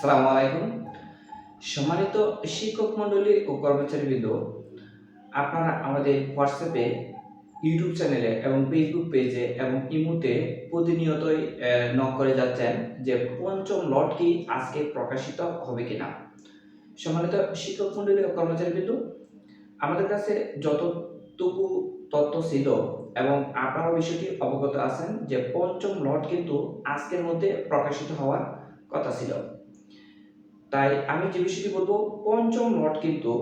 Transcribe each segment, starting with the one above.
আসসালামু আলাইকুম। সম্মানিত শিক্ষক মণ্ডলী ও কর্মচারীবৃন্দ, আপনারা আমাদের হোয়াটসঅ্যাপে ইউটিউব চ্যানেলে এবং ফেসবুক পেজে এবং ইমুতে প্রতিনিয়তই নক করে যাচ্ছেন যে পঞ্চম লট কি আজকে প্রকাশিত হবে কিনা। সম্মানিত শিক্ষক মণ্ডলী ও কর্মচারীবৃন্দ, আমাদের কাছে যতটুকু তথ্য ছিল এবং আপনারা বিষয়টি অবগত আছেন যে পঞ্চম লট কিন্তু আজকের মধ্যে প্রকাশিত হওয়ার কথা ছিল। তাই আমি যে বিষয়টি বলব, পঞ্চম লট কিন্তু,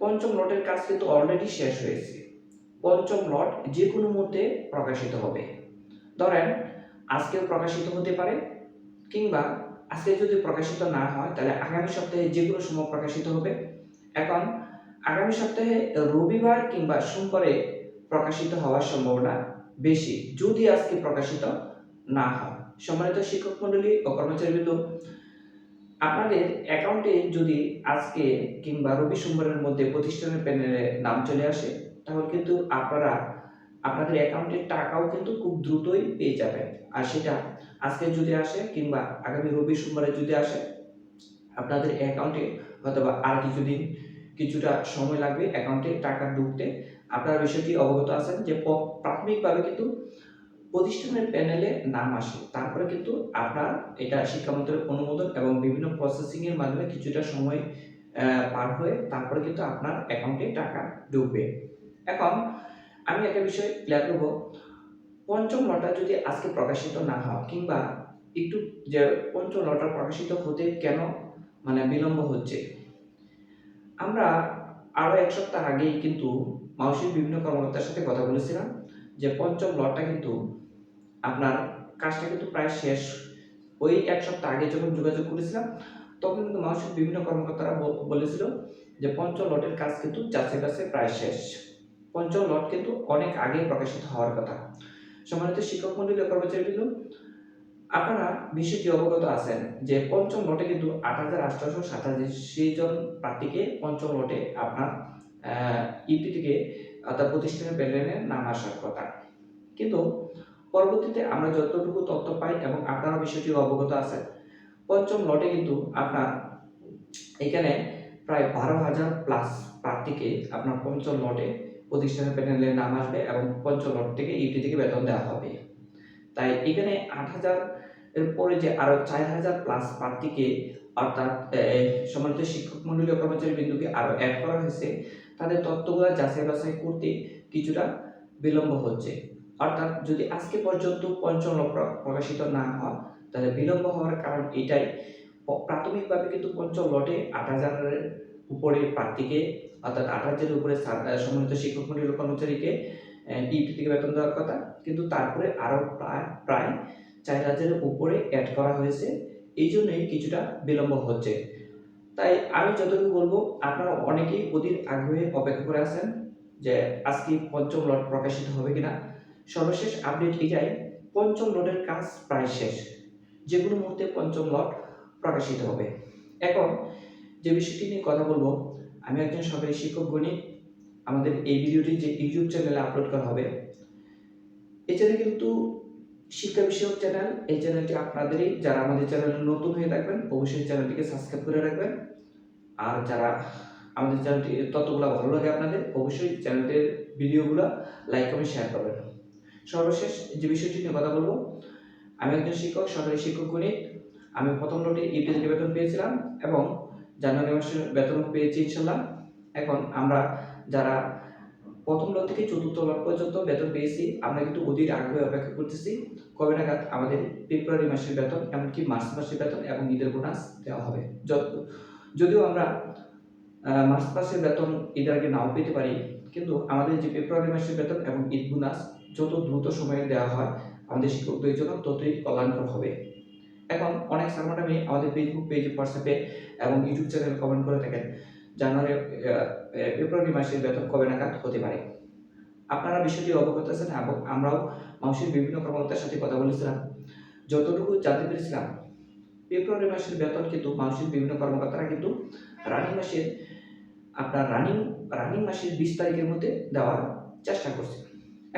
পঞ্চম লটের কাজ কিন্তু অলরেডি শেষ হয়েছে। পঞ্চম লট যে কোনো মুহূর্তে প্রকাশিত হবে। ধরেন, আজকেও প্রকাশিত হতে পারে, কিংবা আজকে যদি প্রকাশিত না হয়, তাহলে আগামী সপ্তাহে যে কোনো সময় প্রকাশিত হবে। এখন, আগামী সপ্তাহে রবিবার কিংবা সোমবারে প্রকাশিত হওয়ার সম্ভাবনা বেশি, যদি আজকে প্রকাশিত না হয়। সম্মানিত শিক্ষক মণ্ডলী ও কর্মচারীবৃন্দ আপনাদের অ্যাকাউন্টে যদি আজকে কিংবা রবি সোমবারের মধ্যে প্রতিষ্ঠানের প্যানেলে নাম চলে আসে, তাহলে কিন্তু আপনারা, আপনাদের অ্যাকাউন্টের টাকাও কিন্তু খুব দ্রুতই পেয়ে যাবেন। আর সেটা আজকে যদি আসে কিংবা আগামী রবি সোমবারে যদি আসে, আপনাদের অ্যাকাউন্টে হয়তোবা আর কিছুদিন, কিছুটা সময় লাগবে অ্যাকাউন্টে টাকা ঢুকতে। আপনারা বিষয়টি অবগত আছেন যে প্রাথমিকভাবে কিন্তু প্রতিষ্ঠানের প্যানেলে নাম আসে। তারপরে কিন্তু আপনার এটা শিক্ষামন্ত্রীর অনুমোদন এবং বিভিন্ন প্রসেসিং এর মাধ্যমে কিছুটা সময় পার হয়ে তারপরে কিন্তু আপনার অ্যাকাউন্টে টাকা ঢুকবে। এখন আমি একটা বিষয় ক্লিয়ার করব। পঞ্চম লটা যদি আজকে প্রকাশিত না হয় কিংবা একটু যে পঞ্চম লটা প্রকাশিত হতে কেন মানে বিলম্ব হচ্ছে, আমরা আরও এক সপ্তাহ আগেই কিন্তু মাউসির বিভিন্ন কর্মকর্তার সাথে কথা বলেছিলাম যে পঞ্চম লটটা কিন্তু আপনার কাজটা কিন্তু প্রায় শেষ। ওই এক সপ্তাহ আগে যখন যোগাযোগ করেছিলাম, তখন কিন্তু মানুষের বিভিন্ন কর্মকর্তারা বল- বলেছিল যে পঞ্চম লটের কাজ কিন্তু যাচ্ছে কাছে প্রায় শেষ। পঞ্চম লট কিন্তু অনেক আগে প্রকাশিত হওয়ার কথা। সম্মানিত শিক্ষক ও কর্মচারীবৃন্দ, আপনারা বিষয়টি অবগত আছেন যে পঞ্চম লটে কিন্তু আট হাজার আটশোশো সাতাশি জন প্রার্থীকে পঞ্চম লটে আপনার ইপি থেকে অর্থাৎ প্রতিষ্ঠানের প্যানেলে নাম আসার কথা। কিন্তু পরবর্তীতে আমরা যতটুকু তথ্য পাই এবং আপনারা বিষয়টি অবগত আছেন পঞ্চম লটে কিন্তু আপনার এখানে প্রায় বারো হাজার প্লাস প্রার্থীকে আপনার পঞ্চম লটে প্রতিষ্ঠানের প্যানেলে নাম আসবে এবং পঞ্চম লট থেকে ইউটি থেকে বেতন দেওয়া হবে। তাই এখানে আট হাজার, এর পরে যে আরও চার হাজার প্লাস প্রার্থীকে অর্থাৎ সম্মানিত শিক্ষক মন্ডলী ও কর্মচারী বিন্দুকে আরও অ্যাড করা হয়েছে। তাদের তথ্যগুলো যাচাই বাছাই করতে কিছুটা বিলম্ব হচ্ছে। অর্থাৎ যদি আজকে পর্যন্ত পঞ্চম প্রকাশিত না হয়, তাহলে বিলম্ব হওয়ার কারণ এটাই। প্রাথমিকভাবে কিন্তু পঞ্চম লটে আট হাজারের উপরে প্রার্থীকে, অর্থাৎ আট হাজারের উপরে সম্মানিত শিক্ষক মন্ডলী কর্মচারীকে ডিউটি থেকে বেতন দেওয়ার কথা। কিন্তু তারপরে আরও প্রায় প্রায় চার হাজারের উপরে অ্যাড করা হয়েছে। এই জন্যই কিছুটা বিলম্ব হচ্ছে। তাই আমি যতটুকু বলব, আপনারা অনেকেই অধীর আগ্রহে অপেক্ষা করে আছেন যে আজকে পঞ্চম লট প্রকাশিত হবে কিনা। সর্বশেষ আপডেট এটাই পঞ্চম লটের কাজ প্রায় শেষ। যে কোনো মুহূর্তে পঞ্চম লট প্রকাশিত হবে। এখন যে বিষয়টি নিয়ে কথা বলব, আমি একজন সরকারি শিক্ষক, গণিত। আমাদের এই ভিডিওটি যে ইউটিউব চ্যানেলে আপলোড করা হবে এছাড়া কিন্তু শিক্ষা বিষয়ক চ্যানেল এই চ্যানেলটি আপনাদেরই। যারা আমাদের চ্যানেলে নতুন হয়ে থাকবেন, অবশ্যই চ্যানেলটিকে সাবস্ক্রাইব করে রাখবেন। আর যারা আমাদের চ্যানেলটি ততগুলো ভালো লাগে আপনাদের, অবশ্যই চ্যানেলটির ভিডিওগুলো লাইক কমেন্ট শেয়ার করবেন। সর্বশেষ যে বিষয়টি নিয়ে কথা বলব, আমি একজন শিক্ষক, সরকারি শিক্ষক গণিত। আমি প্রথম লটে ইউটি থেকে বেতন পেয়েছিলাম এবং জানুয়ারি মাসের বেতন পেয়েছি ইনশাল্লাহ। এখন আমরা যারা প্রথম লট থেকে চতুর্থ লট পর্যন্ত বেতন পেয়েছি, আমরা কিন্তু অধীর আগ্রহে অপেক্ষা করতেছি। কবে নাগাদ আমাদের ফেব্রুয়ারি মাসের বেতন এমনকি মার্চ মাসের বেতন এবং ঈদের বোনাস দেওয়া হবে। যত- যদিও আমরা মার্চ মাসের বেতন ঈদের আগে নাও পেতে পারি, কিন্তু আমাদের যে ফেব্রুয়ারি মাসের বেতন এবং ঈদ বোনাস যত দ্রুত সময়ে দেওয়া হয় আমাদের শিক্ষকদের জন্য ততই কল্যাণকর হবে। এখন অনেক স্যার আমাদের ফেসবুক পেজে হোয়াটসঅ্যাপে এবং ইউটিউব চ্যানেলে কমেন্ট করে থাকেন, জানুয়ারি ফেব্রুয়ারি মাসের বেতন কবে নাগাদ হতে পারে? আপনারা বিষয়টি অবগত আছেন এবং আমরাও মানুষের বিভিন্ন কর্মকর্তার সাথে কথা বলেছিলাম। যতটুকু জানতে পেরেছিলাম, ফেব্রুয়ারি মাসের বেতন কিন্তু মানুষের বিভিন্ন কর্মকর্তারা কিন্তু রানিং মাসের, আপনার রানিং রানিং মাসের বিশ তারিখের মধ্যে দেওয়ার চেষ্টা করছে।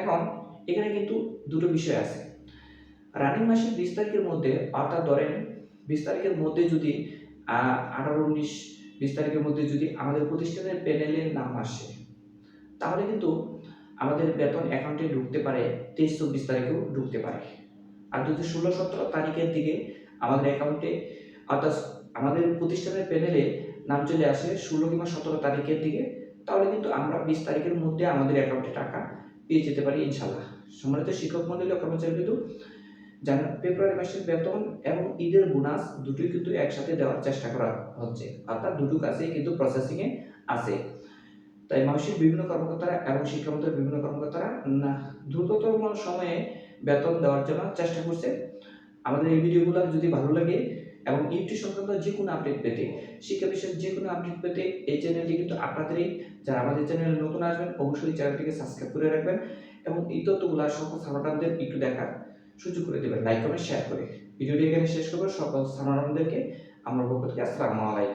এখন এখানে কিন্তু দুটো বিষয় আছে। রানিং মাসের বিশ তারিখের মধ্যে অর্থাৎ ধরেন, বিশ তারিখের মধ্যে যদি আঠারো, উনিশ, বিশ তারিখের মধ্যে যদি আমাদের প্রতিষ্ঠানের প্যানেলের নাম আসে, তাহলে কিন্তু আমাদের বেতন অ্যাকাউন্টে ঢুকতে পারে, তেইশ, চব্বিশ তারিখেও ঢুকতে পারে। আর যদি ষোলো, সতেরো তারিখের দিকে আমাদের অ্যাকাউন্টে অর্থাৎ আমাদের প্রতিষ্ঠানের প্যানেলে নাম চলে আসে ষোলো কিংবা সতেরো তারিখের দিকে, তাহলে কিন্তু আমরা বিশ তারিখের মধ্যে আমাদের অ্যাকাউন্টে টাকা পেয়ে যেতে পারি ইনশাল্লাহ। সম্মানিত শিক্ষক মন্ডলী ও কর্মচারী কিন্তু জান ফেব্রুয়ারি মাসের বেতন এবং ঈদের বোনাস দুটোই কিন্তু একসাথে দেওয়ার চেষ্টা করা হচ্ছে। অর্থাৎ দুটো কাজেই কিন্তু প্রসেসিংয়ে আছে। তাই মানসিক বিভিন্ন কর্মকর্তারা এবং শিক্ষামন্ত্রীর বিভিন্ন কর্মকর্তারা দ্রুততম সময়ে বেতন দেওয়ার জন্য চেষ্টা করছে। আমাদের এই ভিডিওগুলো যদি ভালো লাগে এবং ইউটিউব সংক্রান্ত যে কোনো আপডেট পেতে শিক্ষা বিষয়ক যে কোনো আপডেট পেতে এই চ্যানেলটি কিন্তু আপনাদেরই। যারা আমাদের চ্যানেলে নতুন আসবেন, অবশ্যই চ্যানেলটিকে সাবস্ক্রাইব করে রাখবেন এবং এই তথ্যগুলো সকল সাধারণদের একটু দেখার সুযোগ করে দেবেন। লাইক কমেন্ট শেয়ার করে। ভিডিওটি এখানে শেষ করব। সকল সাধারণদেরকে আমার পক্ষ থেকে আসসালামু আলাইকুম।